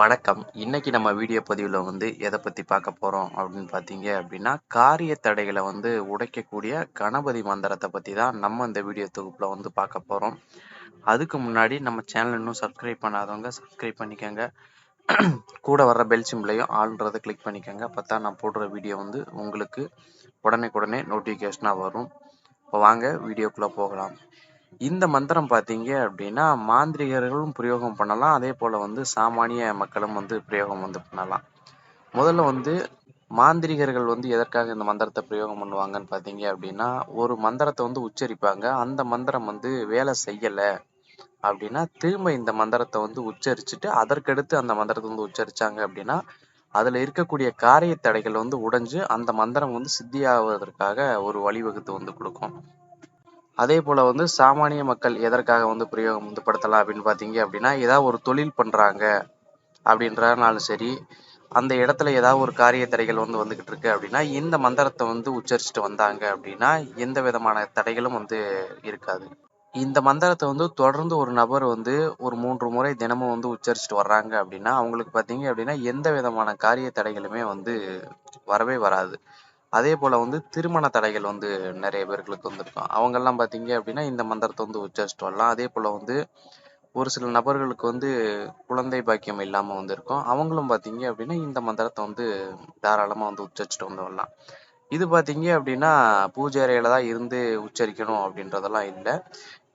வணக்கம். இன்னைக்கு நம்ம வீடியோ பதிவில் வந்து எதை பற்றி பார்க்க போகிறோம் அப்படின்னு பார்த்தீங்க அப்படின்னா, காரிய தடைகளை வந்து உடைக்கக்கூடிய கணபதி மந்திரத்தை பற்றி தான் நம்ம இந்த வீடியோ தொகுப்பில் வந்து பார்க்க போகிறோம் அதுக்கு முன்னாடி நம்ம சேனல் இன்னும் சப்ஸ்கிரைப் பண்ணாதவங்க சப்ஸ்கிரைப் பண்ணிக்கங்க. கூட வர்ற பெல் சிம்லையும் ஆள்ன்றதை கிளிக் பண்ணிக்கங்க. அப்பதான் நான் போடுற வீடியோ வந்து உங்களுக்கு உடனே உடனே நோட்டிஃபிகேஷனாக வரும். இப்போ வாங்க வீடியோக்குள்ளே போகலாம். இந்த மந்திரம் பார்த்தீங்க அப்படின்னா, மாந்திரிகர்களும் பிரயோகம் பண்ணலாம். அதே போல வந்து சாமானிய மக்களும் வந்து பிரயோகம் வந்து பண்ணலாம். முதல்ல வந்து மாந்திரிகர்கள் வந்து எதற்காக இந்த மந்திரத்த பிரயோகம் பண்ணுவாங்கன்னு பார்த்தீங்க அப்படின்னா, ஒரு மந்திரத்த வந்து உச்சரிப்பாங்க. அந்த மந்திரம் வந்து வேலை செய்யல அப்படின்னா, திரும்ப இந்த மந்திரத்த வந்து உச்சரிச்சுட்டு, அதற்கடுத்து அந்த மந்திரத்த வந்து உச்சரிச்சாங்க அப்படின்னா, அதுல இருக்கக்கூடிய காரிய தடைகள் வந்து உடைஞ்சு, அந்த மந்திரம் வந்து சித்தியாவதற்காக ஒரு வழிவகுத்து வந்து கொடுக்கும் அதே போல வந்து சாமானிய மக்கள் எதற்காக வந்து பிரயோகம் வந்து படுத்தலாம் அப்படின்னு பார்த்தீங்க அப்படின்னா, ஏதாவது ஒரு தொழில் பண்றாங்க அப்படின்றனாலும் சரி, அந்த இடத்துல ஏதாவது ஒரு காரிய தடைகள் வந்து வந்துகிட்டு இருக்கு அப்படின்னா, இந்த மந்திரத்தை வந்து உச்சரிச்சுட்டு வந்தாங்க அப்படின்னா, எந்த விதமான தடைகளும் வந்து இருக்காது. இந்த மந்திரத்தை வந்து தொடர்ந்து ஒரு நபர் வந்து ஒரு மூன்று முறை தினமும் வந்து உச்சரிச்சுட்டு வர்றாங்க அப்படின்னா, அவங்களுக்கு பார்த்தீங்க அப்படின்னா, எந்த விதமான காரிய தடைகளுமே வந்து வரவே வராது. அதே போல வந்து திருமண தடைகள் வந்து நிறைய பேர்களுக்கு வந்திருக்கும் அவங்கெல்லாம் பார்த்தீங்க அப்படின்னா, இந்த மந்திரத்தை வந்து உச்சரிச்சுட்டு வரலாம். அதே போல வந்து ஒரு சில நபர்களுக்கு வந்து குழந்தை பாக்கியம் இல்லாமல் வந்து இருக்கும். அவங்களும் பார்த்தீங்க அப்படின்னா, இந்த மந்திரத்தை வந்து தாராளமாக வந்து உச்சரிச்சுட்டு வந்து வரலாம். இது பார்த்தீங்க அப்படின்னா, பூஜை அறையில் தான் இருந்து உச்சரிக்கணும் அப்படின்றதெல்லாம் இல்லை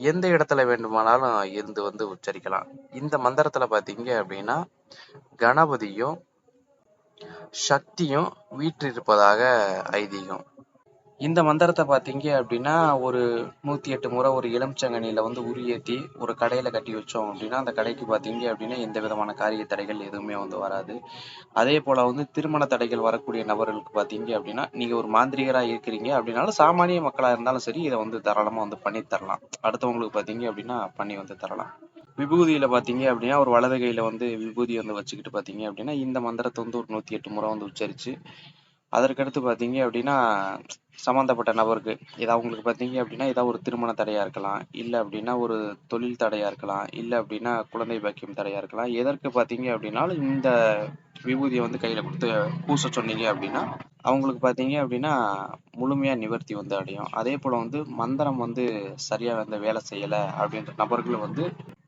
எந்த இடத்துல வேண்டுமானாலும் இருந்து வந்து உச்சரிக்கலாம். இந்த மந்திரத்தில் பார்த்தீங்க அப்படின்னா, கணபதியும், சக்தியும் வீற்றிருப்பதாக ஐதீகம். இந்த மந்திரத்தை பார்த்தீங்க அப்படின்னா, ஒரு 108 முறை ஒரு எலுமிச்சங்கனியில வந்து உரியேற்றி ஏத்தி ஒரு கடையில கட்டி வச்சோம் அப்படின்னா, அந்த கடைக்கு பார்த்தீங்க அப்படின்னா, எந்த விதமான காரிய தடைகள் எதுவுமே வந்து வராது. அதே போல வந்து திருமண தடைகள் வரக்கூடிய நபர்களுக்கு பார்த்தீங்க அப்படின்னா, நீங்க ஒரு மாந்திரிகராக இருக்கிறீங்க அப்படின்னாலும், சாமானிய மக்களா இருந்தாலும் சரி, இதை வந்து தாராளமாக வந்து பண்ணி தரலாம். அடுத்தவங்களுக்கு பார்த்தீங்க அப்படின்னா, பண்ணி வந்து தரலாம். விபூதியில் பார்த்தீங்க அப்படின்னா, ஒரு வலது கையில் வந்து விபூதி வந்து வச்சுக்கிட்டு பார்த்தீங்க அப்படின்னா, இந்த மந்திரத்தை வந்து ஒரு 108 முறை வந்து உச்சரித்து அதற்கடுத்து பார்த்தீங்க அப்படின்னா, சம்மந்தப்பட்ட நபருக்கு ஏதாவது உங்களுக்கு பார்த்தீங்க அப்படின்னா, ஏதாவது ஒரு திருமண தடையாக இருக்கலாம். இல்லை அப்படின்னா ஒரு தொழில் தடையாக இருக்கலாம். இல்லை அப்படின்னா குழந்தை பாக்கியம் தடையாக இருக்கலாம். எதற்கு பார்த்தீங்க அப்படின்னாலும், இந்த விபூதியை வந்து கையில் கொடுத்து பூச சொன்னீங்க அப்படின்னா, அவங்களுக்கு பார்த்தீங்க அப்படின்னா, முழுமையாக நிவர்த்தி வந்து அடையும். அதே போல் வந்து மந்திரம் வந்து சரியாக வந்து வேலை செய்யலை அப்படின்ற நபர்களும் வந்து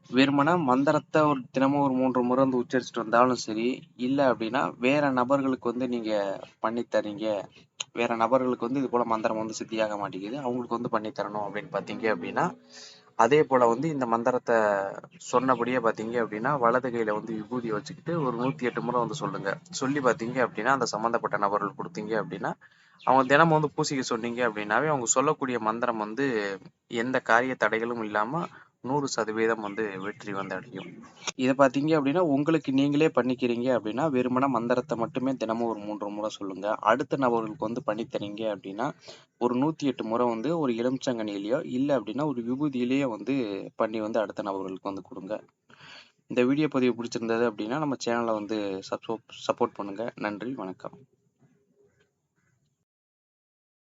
வெறுமனா மந்திரத்தை ஒரு தினமும் ஒரு மூன்று முறை வந்து உச்சரிச்சுட்டு வந்தாலும் சரி, இல்ல அப்படின்னா வேற நபர்களுக்கு வந்து நீங்க பண்ணி வேற நபர்களுக்கு வந்து இது போல மந்திரம் வந்து சித்தியாக மாட்டேங்குது. அவங்களுக்கு வந்து பண்ணி தரணும் அப்படின்னு பார்த்தீங்க அப்படின்னா, அதே போல வந்து இந்த மந்திரத்தை சொன்னபடியே பார்த்தீங்க அப்படின்னா, வலது கையில வந்து விபூதிய வச்சுக்கிட்டு ஒரு 108 முறை வந்து சொல்லுங்க. சொல்லி பார்த்தீங்க அப்படின்னா, அந்த சம்மந்தப்பட்ட நபர்கள் கொடுத்தீங்க அப்படின்னா, அவங்க தினமும் வந்து பூசிக்க சொன்னீங்க அப்படின்னாவே, அவங்க சொல்லக்கூடிய மந்திரம் வந்து எந்த காரிய தடைகளும் இல்லாம 100% வந்து வெற்றி வந்து அடையும். இதை பார்த்தீங்க அப்படின்னா, உங்களுக்கு நீங்களே பண்ணிக்கிறீங்க அப்படின்னா, வெறுமனா மந்திரத்தை மட்டுமே தினமும் ஒரு மூன்று முறை சொல்லுங்க. அடுத்த நபர்களுக்கு வந்து பண்ணி அப்படின்னா, ஒரு 108 முறை வந்து ஒரு எலுமிச்சங்கனியிலயோ, இல்லை அப்படின்னா ஒரு விபூதியிலேயே வந்து பண்ணி வந்து அடுத்த நபர்களுக்கு வந்து கொடுங்க இந்த வீடியோ பதிவு பிடிச்சிருந்தது அப்படின்னா, நம்ம சேனல வந்து சப்ஸ்கிரைப் சப்போர்ட் பண்ணுங்க. நன்றி, வணக்கம்.